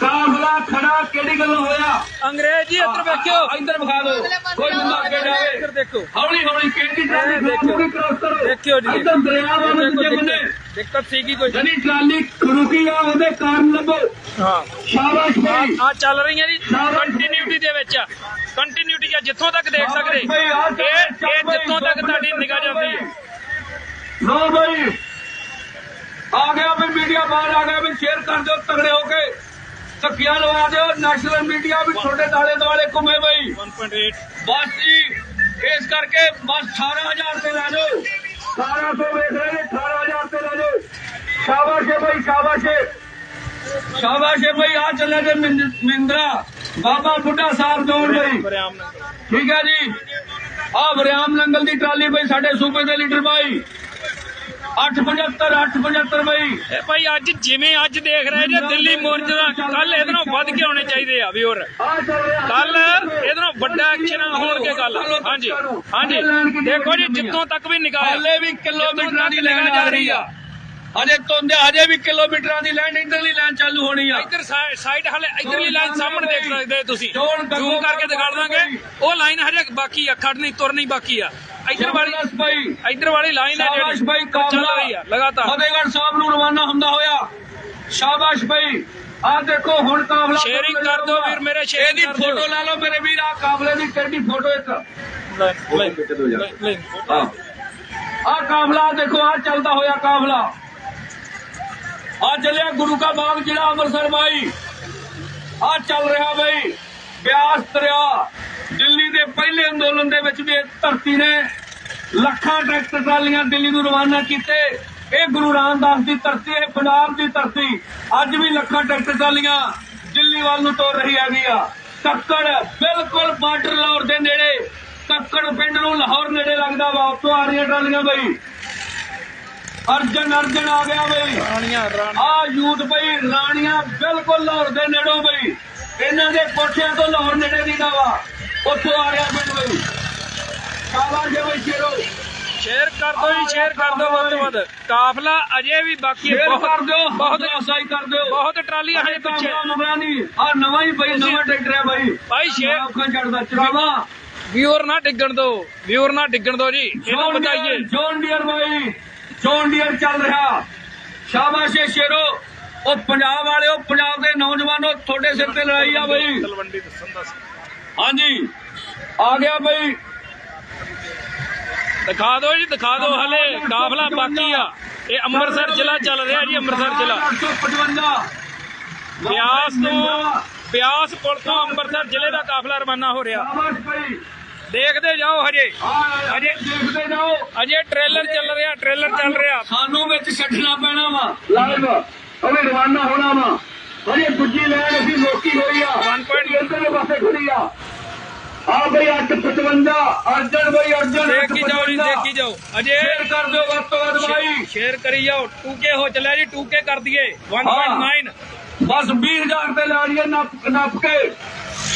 S1: ਕਾਫਲਾ ਖੜਾ ਕਿਹੜੀ ਗੱਲ ਹੋਇਆ?
S2: ਅੰਗਰੇਜ਼ ਜੀ ਇੱਧਰ ਵੇਖਿਓ।
S1: ਇੱਧਰ ਵਿਖਾ ਦਿਓ। ਕੋਈ ਬੰਦਾ ਅੱਗੇ ਜਾਵੇ
S2: ਇੱਧਰ ਦੇਖੋ।
S1: ਹੌਲੀ ਹੌਲੀ ਕਿਹੜੀ ਟਰਾਲੀ। ਪੂਰੀ ਕ੍ਰੋਸ ਕਰੋ।
S2: ਦੇਖਿਓ ਜੀ।
S1: ਇੱਧਰ ਦਰਿਆ ਵਾ ਦੂਜੇ ਬੰਨੇ
S2: ਦਿੱਕਤ ਸੀਗੀ ਕੋਈ
S1: ਜਣੀ ਟਰਾਲੀ ਰੁਕੀ ਆ ਉਹਦੇ ਕਾਰਨ ਲੱਭੋ।
S2: ਹਾਂ।
S1: ਸ਼ਾਬਾਸ਼ ਭਾਈ।
S2: ਆ ਚੱਲ ਰਹੀਆਂ ਜੀ। ਕੰਟੀਨਿਊਟੀ ਦੇ ਵਿੱਚ ਕੰਟੀਨਿਊਟੀ ਆ ਜਿੱਥੋਂ ਤੱਕ ਦੇਖ ਸਕਦੇ। ਇਹ ਇਹ ਜਿੱਥੋਂ ਤੱਕ ਤੁਹਾਡੀ ਨਿਗਾਹ ਜਾਂਦੀ। ਹੈ
S1: ਲੋ ਭਾਈ। ਆ ਗਿਆ ਵੀ ਮੀਡੀਆ ਬਾਹਰ ਆ ਗਿਆ ਵੀ ਸ਼ੇਅਰ ਕਰ ਦਿਓ ਤਗੜੇ ਹੋ ਕੇ। ਧੱਕੀਆਂ ਲਵਾ ਦਿਓ ਨੈਸ਼ਨਲ ਮੀਡੀਆ ਵੀ ਤੁਹਾਡੇ ਦਾਲੇ ਦੁਆਲੇ ਘੁੰਮੇ ਬਈ।
S2: 1.8
S1: ਬਸ ਜੀ ਇਸ ਕਰਕੇ ਬਸ 18000 ਤੇ ਲੈ ਜਾਓ। 1200 ਵੇਖ ਰਹੇ ਨੇ 18000 ਤੇ ਲੈ ਜਾਓ। ਸ਼ਾਬਾਸ਼ ਏ ਭਾਈ ਸ਼ਾਬਾਸ਼ ਏ ਸ਼ਾਬਾਸ਼ ਏ ਭਾਈ ਆ ਚੱਲੇ ਜੇ ਮਿੰਦਰਾ। ਬਾਬਾ ਬੁੱਢਾ ਸਾਹਿਬ ਜੋੜ ਭਾਈ ਠੀਕ ਹੈ ਜੀ। ਆ ਵਰਿਆਮ ਨੰਗਲ ਦੀ ਟਰਾਲੀ ਬਈ ਸਾਡੇ ਸੂਬੇ ਦੇ ਲੀਡਰ ਭਾਈ 875 875 ਬਈ।
S2: ਇਹ ਭਾਈ ਅੱਜ ਜਿਵੇਂ ਅੱਜ ਦੇਖ ਰਹੇ ਜੇ ਦਿੱਲੀ ਮੋਰਚੇ ਦਾ ਕੱਲ ਇਹਦੇ ਨਾਲੋਂ ਵੱਧ ਕੇ ਹੋਣੇ ਚਾਹੀਦੇ ਆ ਵੀ ਹੋਰ? ਕੱਲ ਇਹਦੇ ਨਾਲੋਂ ਵੱਡਾ ਐਕਸ਼ਨ ਹੋਣਗੇ ਕੱਲ ਹਾਂਜੀ ਹਾਂਜੀ। ਦੇਖੋ ਜੀ ਜਿੱਥੋਂ ਤੱਕ ਵੀ ਨਿਗਾਹ ਹੈ
S1: ਹਲੇ ਵੀ ਕਿਲੋਮੀਟਰਾਂ ਦੀ ਲਾਈਨ ਜਾ ਰਹੀ ਆ। ਹਜੇ ਤੋਂਦੇ ਹਜੇ ਵੀ ਕਿਲੋਮੀਟਰਾਂ ਦੀ ਲਾਈਨ ਇਧਰਲੀ ਲਾਈਨ ਚਾਲੂ ਹੋਣੀ ਆ।
S2: ਇੱਧਰ ਸਾਈਡ ਹਲੇ ਇਧਰਲੀ ਲਾਈਨ ਸਾਹਮਣੇ ਦੇਖ ਸਕਦੇ ਤੁਸੀਂ। ਜ਼ੂਮ ਕਰਕੇ ਦਿਖਾ ਦਾਂਗੇ। ਉਹ ਲਾਈਨ ਹਜੇ ਬਾਕੀ ਆ ਖੜਨੀ ਤੁਰਨੀ ਬਾਕੀ ਆ। ਇੱਧਰ ਵਾਲੀ
S1: ਭਾਈ।
S2: ਇੱਧਰ ਵਾਲੀ ਲਾਈਨ ਹੈ
S1: ਸ਼ਾਬਾਸ਼ ਭਾਈ
S2: ਜਿਹੜੀ ਉਹ ਚੱਲ ਰਹੀ ਆ ਲਗਾਤਾਰ।
S1: ਫਤਿਹਗੜ੍ਹ ਸਾਹਿਬ ਨੂੰ ਰਵਾਨਾ ਹੁੰਦਾ ਹੋਇਆ। ਸ਼ਾਬਾਸ਼ ਭਾਈ। ਆ ਦੇਖੋ ਹੁਣ ਕਾਫਲਾ
S2: Sharing ਕਰ ਦਿਓ ਵੀਰ ਮੇਰੇ, ਕਰ ਦਿਓ।
S1: ਫੋਟੋ ਲੈ ਲਓ ਮੇਰੇ ਵੀਰ ਆ ਕਾਫਲੇ ਦੀ ਕਿਹੜੀ ਫੋਟੋ ਇੱਕ? ਆ ਕਾਫਲਾ ਦੇਖੋ ਆ ਚੱਲਦਾ ਹੋਇਆ ਕਾਫਲਾ ਆ ਚੱਲਿਆ ਗੁਰੂ ਕਾ ਬਾਗ ਜਿਹੜਾ ਅੰਮ੍ਰਿਤਸਰ ਬਾਈ। ਆ ਚੱਲ ਰਿਹਾ ਬਈ ਬਿਆਸ ਦਰਿਆ। ਦਿੱਲੀ ਦੇ ਪਹਿਲੇ ਅੰਦੋਲਨ ਦੇ ਵਿੱਚ ਵੀ ਧਰਤੀ ਨੇ ਲੱਖਾਂ ਟਰੈਕਟਰ ਟਰਾਲੀਆਂ ਦਿੱਲੀ ਨੂੰ ਰਵਾਨਾ ਕੀਤੇ। ਇਹ ਗੁਰੂ ਰਾਮਦਾਸ ਦੀ ਧਰਤੀ ਇਹ ਪੰਜਾਬ ਦੀ ਧਰਤੀ। ਅੱਜ ਵੀ ਲੱਖਾਂ ਟਰੈਕਟਰ ਟਰਾਲੀਆਂ ਦਿੱਲੀ ਵੱਲ ਨੂੰ ਤੁਰ ਰਹੀ ਹੈਗੀ ਆ। ਕੱਕੜ ਬਿਲਕੁਲ ਬਾਰਡਰ ਲਾਹੌਰ ਦੇ ਨੇੜੇ। ਕੱਕੜ ਪਿੰਡ ਨੂੰ ਲਾਹੌਰ ਨੇੜੇ ਲੱਗਦਾ ਵਾ ਉੱਥੋਂ ਆ ਰਹੀਆਂ ਟਰਾਲੀਆਂ ਬਈ। ਅਰਜਨ ਅਰਜਨ ਆ ਗਿਆ ਬਈ।
S2: ਰਾਣੀਆਂ
S1: ਆ ਯੂਥ ਬਈ ਰਾਣੀਆਂ ਬਿਲਕੁਲ ਲਾਹੌਰ ਦੇ ਨੇੜੋਂ ਬਈ। ਇਹਨਾਂ ਦੇ ਕੋਠਿਆਂ ਤੋਂ ਲਾਹੌਰ ਨੇੜੇ ਦੀ ਦਾ ਵਾ ਉੱਥੋਂ ਆ ਰਿਹਾ ਪਿੰਡ ਬਈ। ਸ਼ਾਬਾਸ਼ ਜੇ ਬਈ ਸ਼ੇਰੋ?
S2: ਸ਼ੇਅਰ ਕਰ ਦਿਓ ਜੀ ਸ਼ੇਅਰ ਕਰ ਦਿਓ ਵੱਧ ਤੋਂ ਵੱਧ। ਕਾਫਲਾ ਅਜੇ ਵੀ ਬਾਕੀ ਹੈ।
S1: ਸ਼ੇਅਰ ਕਰ ਦਿਓ
S2: ਬਹੁਤ
S1: ਅਸਾਈ ਕਰ ਦਿਓ।
S2: ਬਹੁਤ ਟਰਾਲੀਆਂ ਹਜੇ ਪਿੱਛੇ।
S1: ਮਗਰਾਨੀ ਆ ਨਵਾਂ ਹੀ ਬਈ ਨਵਾਂ ਟਰੈਕਟਰ ਹੈ ਬਾਈ।
S2: ਭਾਈ ਸ਼ੇਅਰ
S1: ਔਖਾ ਚੜਦਾ। ਚੜਾਵਾ।
S2: ਵਿਊਰ ਨਾ ਡਿੱਗਣ ਦਿਓ। ਵਿਊਰ ਨਾ ਡਿੱਗਣ ਦਿਓ ਜੀ। ਇਹਨੂੰ ਬਤਾਈਏ
S1: ਜੋਨ ਡੀਅਰ ਬਾਈ। ਜੋਨ ਡੀਅਰ ਚੱਲ ਰਿਹਾ। ਸ਼ਾਬਾਸ਼ ਏ ਸ਼ੇਰੋ। ਉਹ ਪੰਜਾਬ ਵਾਲਿਓ ਪੰਜਾਬ ਦੇ ਨੌਜਵਾਨੋ ਤੁਹਾਡੇ ਸਿਰ ਤੇ ਲੜਾਈ ਆ ਬਈ।
S2: ਤਲਵੰਡੀ ਦੱਸਣ ਦੱਸ
S1: ਹਾਂਜੀ। ਆ ਗਿਆ ਬਈ।
S2: ਦਿਖਾ ਦਿਓ ਜੀ ਦਿਖਾ ਦਿਓ ਹਲੇ। ਕਾਫਲਾ ਬਾਕੀ ਆ। ਇਹ ਅੰਮ੍ਰਿਤਸਰ ਜ਼ਿਲ੍ਹਾ ਚੱਲ ਰਿਹਾ ਜੀ ਅੰਮ੍ਰਿਤਸਰ ਜ਼ਿਲ੍ਹਾ।
S1: 855
S2: ਬਿਆਸ ਤੋਂ ਬਿਆਸ ਪੁਲ ਤੋਂ ਅੰਮ੍ਰਿਤਸਰ ਜ਼ਿਲ੍ਹੇ ਦਾ ਕਾਫਲਾ ਰਵਾਨਾ ਹੋ ਰਿਹਾ। ਦੇਖਦੇ ਜਾਓ ਹਜੇ। ਅਜੇ-
S1: ਦੇਖਦੇ ਜਾਓ
S2: ਅਜੇ ਟ੍ਰੇਲਰ ਚੱਲ ਰਿਹਾ ਟ੍ਰੇਲਰ ਚੱਲ ਰਿਹਾ।
S1: ਸਾਨੂੰ ਵਿੱਚ ਛੱਡਣਾ ਪੈਣਾ ਵਾ। ਲਾਈਵ ਉਹਨੇ ਰਵਾਨਾ ਹੋਣਾ ਵਾ। ਅਜੇ ਦੂਜੀ ਲੈਣ ਅਸੀਂ ਲੋਕੀ ਹੋਈ ਆ।
S2: 1.8
S1: ਇਧਰਲੇ ਪਾਸੇ ਖੜੀ ਆ। ਆ ਬਈ 855 ਅਰਜਨ ਬਈ ਅਰਜਨ
S2: ਦੇਖੀ ਜਾਓ ਜੀ ਦੇਖੀ ਜਾਓ। ਅਜੇ
S1: ਸ਼ੇਅਰ ਕਰ ਦਿਓ ਵੱਧ ਤੋਂ ਵੱਧ ਬਾਈ।
S2: ਸ਼ੇਅਰ ਕਰੀ ਜਾਓ। 2K ਹੋ ਚੱਲਿਆ ਜੀ 2K ਕਰ ਦਈਏ। 1.9
S1: ਬਸ 20000 ਤੇ ਲਾ ਲਈਏ ਨੱਪ ਨੱਪ ਕੇ।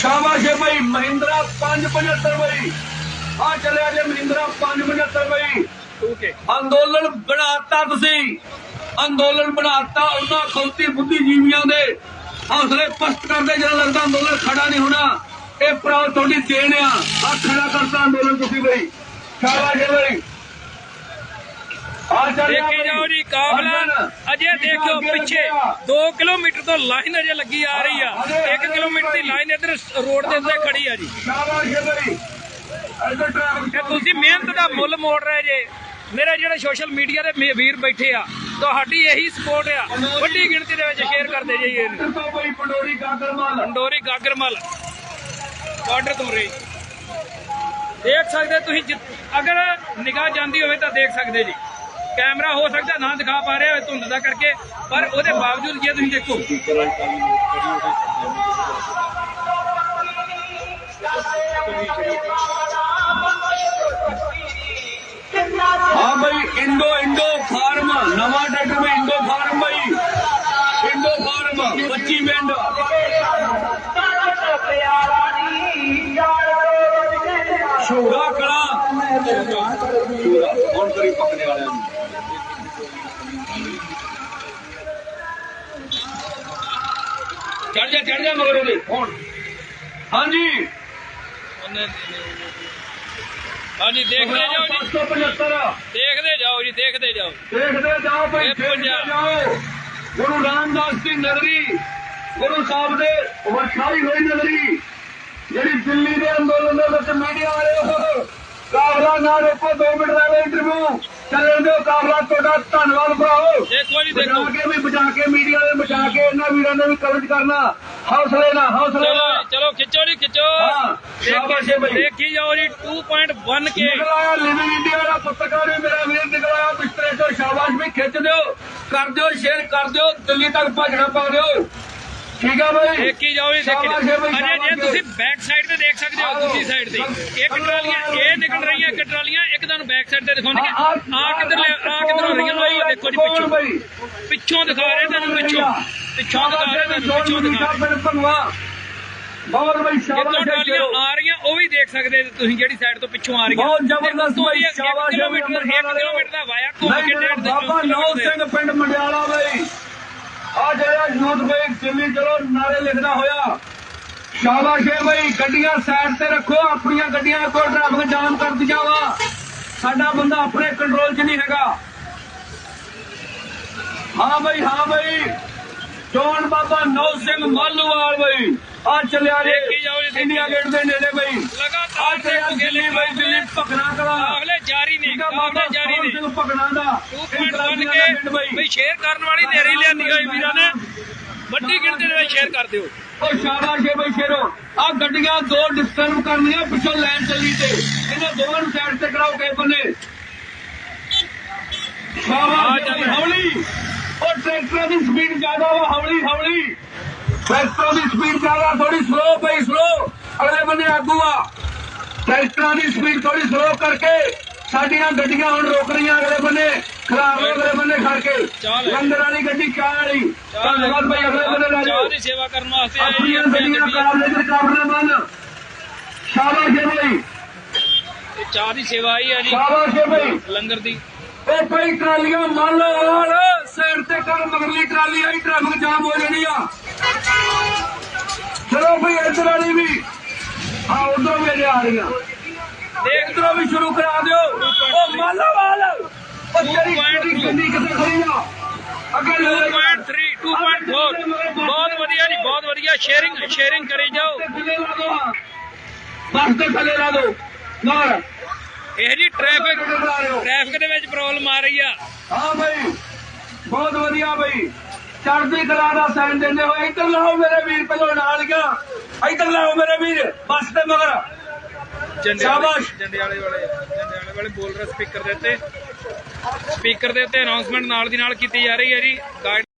S1: ਸ਼ਾਬਾਸ਼ ਬਈ ਮਹਿੰਦਰਾ 575 ਬਈ। ਆ ਚੱਲਿਆ ਜੇ ਮਹਿੰਦਰਾ 575 ਬਈ।
S2: 2K
S1: ਅੰਦੋਲਨ ਬਣਾਤਾ ਤੁਸੀਂ। ਅੰਦੋਲਨ ਬਣਾਤਾ ਉਹਨਾਂ ਖੌਤੀ ਬੁੱਧੀਜੀਵੀਆਂ ਦੇ। ਹੌਸਲੇ ਪਸਤ ਕਰਦੇ ਜਦੋਂ ਲੱਗਦਾ ਅੰਦੋਲਨ ਖੜਾ ਨਹੀਂ ਹੋਣਾ। ਇਹ ਪ੍ਰਾਉ ਤੁਹਾਡੀ ਦੇਣ ਆ। ਆ ਖੜਾ ਕਰਤਾ ਅੰਦੋਲਨ ਤੁਸੀਂ ਬਈ ਸ਼ਾਬਾਸ਼ ਬਈ।
S2: ਦੇਖੀ। ਜਾਓ ਜੀ ਕਾਫਲਾ
S1: ਅਰਜਨ,
S2: ਅਜੇ ਦੇਖਿਓ ਪਿੱਛੇ
S1: ਲੱਗਿਆ।
S2: 2 ਕਿਲੋਮੀਟਰ ਤੋਂ ਲਾਈਨ ਅਜੇ ਲੱਗੀ ਆ ਰਹੀ ਆ। 1 ਕਿਲੋਮੀਟਰ ਦੀ ਲਾਈਨ ਇੱਧਰ ਰੋਡ ਦੇ ਉੱਤੇ ਖੜੀ ਆ ਜੀ। ਤੇ ਤੁਸੀਂ ਮਿਹਨਤ ਦਾ ਮੁੱਲ ਮੋੜ ਰਹੇ ਜੇ। ਮੇਰੇ ਜਿਹੜੇ ਸੋਸ਼ਲ ਮੀਡੀਆ ਦੇ ਵੀਰ ਬੈਠੇ ਆ ਤੁਹਾਡੀ ਇਹੀ ਸਪੋਰਟ ਆ। ਵੱਡੀ ਗਿਣਤੀ ਦੇ ਵਿੱਚ ਸ਼ੇਅਰ ਕਰਦੇ ਜਾਈਏ
S1: ਪੰਡੋਰੀ ਗਾਗਰਮਾਲ
S2: ਪੰਡੋਰੀ ਗਾਗਰਮਲ ਬਾਰਡਰ ਤੋਂ ਰੇ ਦੇਖ ਸਕਦੇ ਤੁਸੀਂ ਅਗਰ ਨਿਗਾਹ ਜਾਂਦੀ ਹੋਵੇ ਤਾਂ ਦੇਖ ਸਕਦੇ ਜੀ। ਕੈਮਰਾ ਹੋ ਸਕਦਾ, ਨਾ ਦਿਖਾ ਪਾ ਰਿਹਾ ਹੋਵੇ ਧੁੰਦ ਦਾ ਕਰਕੇ, ਪਰ ਉਹਦੇ ਬਾਵਜੂਦ ਜੇ ਤੁਸੀਂ ਦੇਖੋ।
S1: ਹਾਂ ਬਈ, ਇੰਡੋ ਇੰਡੋ ਫਾਰਮ, ਨਵਾਂ ਟਰੈਕਟਰ ਬਈ, ਇੰਡੋ ਫਾਰਮ ਬਈ। ਇੰਡੋ ਫਾਰਮ 25 ਮਿੰਟ ਸ਼ੋਰਾ ਕਲਾ ਹੁਣ ਕਰੀ ਪਕੜੇ ਵਾਲਿਆਂ ਨੂੰ? ਚੜ ਜਾ ਚੜ ਜਾ ਮਗਰ ਉਹਦੇ ਹੁਣ ਹਾਂਜੀ।
S2: ਹਾਂਜੀ ਦੇਖਦੇ ਜਾਓ ਜੀ।
S1: 575
S2: ਦੇਖਦੇ ਜਾਓ ਜੀ ਦੇਖਦੇ ਜਾਓ।
S1: ਦੇਖਦੇ ਜਾਓ ਭਾਈ ਦੇਖਦੇ। ਜਾਓ। ਗੁਰੂ ਰਾਮਦਾਸ ਦੀ ਨਗਰੀ ਗੁਰੂ ਸਾਹਿਬ ਦੇ ਵਰਖਾਈ ਹੋਈ ਨਗਰੀ ਜਿਹੜੀ ਦਿੱਲੀ ਦੇ ਅੰਦੋਲਨ ਦੇ ਵਿੱਚ ਮੀਡੀਆ ਵਾਲੇ ਉਹ ਕਾਫਲਾ ਨਾ ਰੋਕੋ 2 ਮਿੰਟ ਦਾ ਇੰਟਰਵਿਊ ਚੱਲਣ ਦਿਓ ਕਾਫਲਾ ਤੁਹਾਡਾ। ਧੰਨਵਾਦ ਭਰਾਓ
S2: ਦੇਖੋ ਜੀ
S1: ਬਚਾ
S2: ਦੇਖੋ।
S1: ਕੇ ਵੀ ਬਚਾ ਕੇ ਮੀਡੀਆ ਦੇ ਬਚਾ ਕੇ ਇਹਨਾਂ ਵੀਰਾਂ ਨੇ ਵੀ ਕਵਰੇਜ ਕਰਨਾ। ਹੌਸਲੇ ਨਾਲ ਹੌਸਲੇ
S2: ਚਲੋ
S1: ਨਾਲ।
S2: ਚਲੋ ਖਿੱਚੋ ਜੀ ਖਿੱਚੋ। ਦੇਖੀ। ਦੇਖੀ ਜਾਓ ਜੀ 2.1 ਕੇ
S1: ਨਿਕਲਾਇਆ ਲਿਵਿੰਗ ਇੰਡੀਆ ਦਾ ਪੱਤਰਕਾਰ ਵੀ ਮੇਰਾ ਵੀਰ ਨਿਕਲਾਇਆ ਬਿਸਤਰੇ ਤੋਂ ਸ਼ਾਬਾਸ਼ ਵੀ ਖਿੱਚ ਦਿਓ। ਕਰ ਦਿਓ ਸ਼ੇਅਰ ਕਰ ਦਿਓ। ਦਿੱਲੀ ਤੱਕ ਭਜਣਾ ਪਾ ਦਿਓ। ਠੀਕ ਆ ਬਾਈ।
S2: ਦੇਖੀ ਜਾਓ ਜੀ ਦੇਖੀ ਅਜੇ ਜੇ। ਤੁਸੀਂ ਬੈਕ ਸਾਈਡ ਤੇ ਦੇਖ ਸਕਦੇ ਹੋ ਦੂਜੀ ਸਾਈਡ ਤੇ। ਇੱਕ ਟਰਾਲੀਆਂ ਇਹ ਨਿਕਲ ਰਹੀਆਂ ਇੱਕ ਟਰਾਲੀਆਂ ਇੱਕ ਤੁਹਾਨੂੰ ਬੈਕ ਸਾਈਡ ਤੇ ਦਿਖਾਉਣਗੇ ਆ ਕਿੱਧਰ ਆ ਕਿੱਧਰ ਹੋ ਰਹੀਆਂ? ਉਹ ਦੇਖੋ ਜੀ ਪਿੱਛੋਂ। ਪਿੱਛੋਂ ਦਿਖਾ ਰਹੇ ਤੁਹਾਨੂੰ ਪਿੱਛੋਂ। ਪਿੱਛੋਂ ਦਿਖਾ ਰਹੇ ਤੁਹਾਨੂੰ ਪਿੱਛੋਂ ਦਿਖਾ ਰਹੇ
S1: ਬਹੁਤ ਬਈ
S2: ਜਿੱਦੋਂ
S1: ਸ਼ਾਬਾਸ਼ ਏ
S2: ਟਰਾਲੀਆਂ। ਆ ਰਹੀਆਂ ਉਹ ਵੀ ਦੇਖ ਸਕਦੇ ਤੁਸੀਂ ਜਿਹੜੀ ਸਾਈਡ ਤੋਂ ਪਿੱਛੋਂ ਆ ਰਹੀਆਂ।
S1: ਬਹੁਤ ਜ਼ਬਰਦਸਤ ਬਾਈ, ਸ਼ਾਬਾਸ਼ ਏ ਬਈ,
S2: ਕਿਲੋਮੀਟਰ
S1: ਅੰਦਰ
S2: 1 ਕਿਲੋਮੀਟਰ ਦਾ ਵਾਇਆ ਘੁੰਮ ਕੇ ਡੇਢ
S1: ਬਾਬਾ ਨੌ ਸਿੰਘ ਪਿੰਡ ਮੰਡਿਆਲਾ ਬਈ। ਆ ਜਿਹੜਾ ਯੂਥ ਬਈ ਦਿੱਲੀ ਚਲੋ ਨਾਰੇ ਲਿਖਦਾ ਹੋਇਆ ਸ਼ਾਬਾਸ਼ ਏ ਬਈ, ਗੱਡੀਆਂ ਸਾਈਡ ਤੇ ਰੱਖੋ, ਆਪਣੀਆਂ ਗੱਡੀਆਂ ਕੋਈ ਟ੍ਰੈਫਿਕ ਜਾਮ ਕਰ ਦਿਆ ਵਾ। ਸਾਡਾ ਬੰਦਾ ਆਪਣੇ ਕੰਟਰੋਲ 'ਚ ਨਹੀਂ ਹੈਗਾ। ਹਾਂ ਬਈ ਹਾਂ ਬਈ। ਜੋਨ ਬਾਬਾ ਨੌ ਸਿੰਘ ਮਾਲੂਵਾਲ ਬਈ। ਆ ਚੱਲਿਆ ਜੀ।
S2: ਦੇਖੀ ਜਾਓ ਜੀ, ਦੇਖੀ
S1: ਇੰਡੀਆ ਗੇਟ ਦੇ ਨੇੜੇ ਬਈ। ਆ
S2: ਲਗਾਤਾਰ
S1: ਚੱਲਿਆ
S2: ਦੇਖੋਗੇ
S1: ਦਿੱਲੀ ਬਈ ਦਿੱਲੀ ਭਗਣਾ ਕਲਾ।
S2: ਕਾਫਲੇ ਜਾਰੀ ਨੇ
S1: ਆ ਬਾਬਾ
S2: ਜਾਰੀ
S1: ਸੋਹਣ
S2: ਨੇ
S1: ਸਿੰਘ ਭਗਣਾ ਦਾ?
S2: 2.1 ਕੇ ਬਈ। ਸ਼ੇਅਰ ਕਰਨ ਵਾਲੀ ਨੇਰੀ ਲਿਆਂਦੀ ਹੋਈ ਵੀਰਾਂ ਨੇ। ਵੱਡੀ ਗਿਣਤੀ ਦੇ ਵਿੱਚ ਸ਼ੇਅਰ ਕਰ ਦਿਓ।
S1: ਉਹ ਸ਼ਾਬਾਸ਼ ਏ ਬਈ ਸ਼ੇਰੋ। ਆ ਗੱਡੀਆਂ ਦੋ ਡਿਸਟਰਬ ਕਰਨੀਆਂ ਪਿੱਛੋਂ ਲਾਈਨ ਚੱਲੀ ਤੇ। ਇਹਨਾਂ ਦੋਵਾਂ ਨੂੰ ਸਾਈਡ ਤੇ ਕਰਾਓ ਕਿਸੇ ਬੰਨੇ ਸ਼ਾਬਾਸ਼ ਏ ਬਈ, ਹੌਲੀ। ਉਹ ਟਰੈਕਟਰਾਂ ਦੀ ਸਪੀਡ ਜ਼ਿਆਦਾ ਵਾ ਹੌਲੀ ਹੌਲੀ। ਟਰੈਕਟਰਾਂ ਦੀ ਸਪੀਡ ਜ਼ਿਆਦਾ ਥੋੜੀ ਸਲੋ ਪਈ ਸਲੋ ਅਗਲੇ ਬੰਨੇ ਆਗੂ ਆ। ਟਰੈਕਟਰਾਂ ਦੀ ਸਪੀਡ ਥੋੜੀ ਸਲੋ ਕਰਕੇ ਸਾਡੀਆਂ ਗੱਡੀਆਂ ਹੁਣ ਰੁਕ ਰਹੀਆਂ ਅਗਲੇ ਬੰਨੇ। ਖਰਾਬ ਹੋ ਅਗਲੇ ਬੰਨੇ ਖੜ ਕੇ। ਲੰਗਰ ਵਾਲੀ ਗੱਡੀ ਵਾਲੀ? ਧੰਨਵਾਦ ਭਾਈ ਅਗਲੇ ਬੰਨੇ ਲੈ ਜਾਓ
S2: ਦੀ ਸੇਵਾ ਕਰਨ ਵਾਸਤੇ ਆਏ ਜੀ
S1: ਆਪਣੀਆਂ ਗੱਡੀਆਂ। ਕਾਬਲੇ ਤੇ ਕਾਬਲੇ ਬੰਨ ਸ਼ਾਬਾਸ਼ ਬਈ।
S2: ਤੇ ਚਾਹ ਦੀ ਸੇਵਾ ਆਈ ਹੈ ਜੀ।
S1: ਸ਼ਾਬਾਸ਼ ਏ ਬਈ।
S2: ਲੰਗਰ ਦੀ।
S1: ਉਹ ਬਈ ਟਰਾਲੀਆਂ ਮੰਨ ਲਓ। ਸਾਈਡ ਤੇ ਕਰ ਮਗਰਲੀ ਟਰਾਲੀ ਆਈ ਟ੍ਰੈਫਿਕ ਜਾਮ ਹੋ ਜਾਣੀ ਆ। ਚਲੋ ਬਈ ਇੱਧਰ ਵਾਲੀ ਵੀ। ਹਾਂ ਉਧਰੋਂ ਅਜੇ ਆ ਰਹੀਆਂ।
S2: ਦੇਖ
S1: ਇੱਧਰੋਂ ਵੀ ਸ਼ੁਰੂ ਕਰਾ ਦਿਓ। ਉਹ ਮਾਲਾਵਾਲ! ਉਹ ਤੇਰੀ ਗੱਡੀ ਕਿੱਥੇ ਖੜੀ ਆ। ਅੱਗੇ ਲੈ ਲੈ
S2: 2.3 2.4 ਬਹੁਤ ਵਧੀਆ ਜੀ ਬਹੁਤ ਵਧੀਆ। ਸ਼ੇਅਰਿੰਗ ਸ਼ੇਅਰਿੰਗ ਕਰੀ ਜਾਓ।
S1: ਬੱਸ ਦੇ ਥੱਲੇ ਲਾ ਦੋ ਨਾਲ।
S2: ਇਹ ਜੀ ਟ੍ਰੈਫਿਕ ਟ੍ਰੈਫਿਕ ਦੇ ਵਿੱਚ ਪ੍ਰੋਬਲਮ ਆ ਰਹੀ ਆ।
S1: ਹਾਂ ਬਹੁਤ ਵਧੀਆ ਬਈ। ਚੜ੍ਹਦੀ ਕਲਾ ਦਾ ਸਾਈਨ ਦਿੰਦੇ ਹੋਏ ਇੱਧਰ ਲਾਓ ਮੇਰੇ ਵੀਰ ਪਹਿਲੋਂ ਨਾਲ ਗਿਆ ਇੱਧਰ ਲਾਓ ਮੇਰੇ ਵੀਰ ਬੱਸ ਦੇ ਮਗਰ।
S2: ਜੰਡੇ
S1: ਸ਼ਾਬਾਸ਼।
S2: ਜੰਡੇ ਵਾਲੇ ਵਾਲੇ ਜੰਡੇ ਵਾਲੇ ਵਾਲੇ ਬੋਲ ਰਹੇ ਸਪੀਕਰ ਦੇ ਉੱਤੇ। ਸਪੀਕਰ ਦੇ ਉੱਤੇ ਅਨਾਉਂਸਮੈਂਟ ਨਾਲ ਦੀ ਨਾਲ ਕੀਤੀ ਜਾ ਰਹੀ ਹੈ ਜੀ। ਗਾਈਡ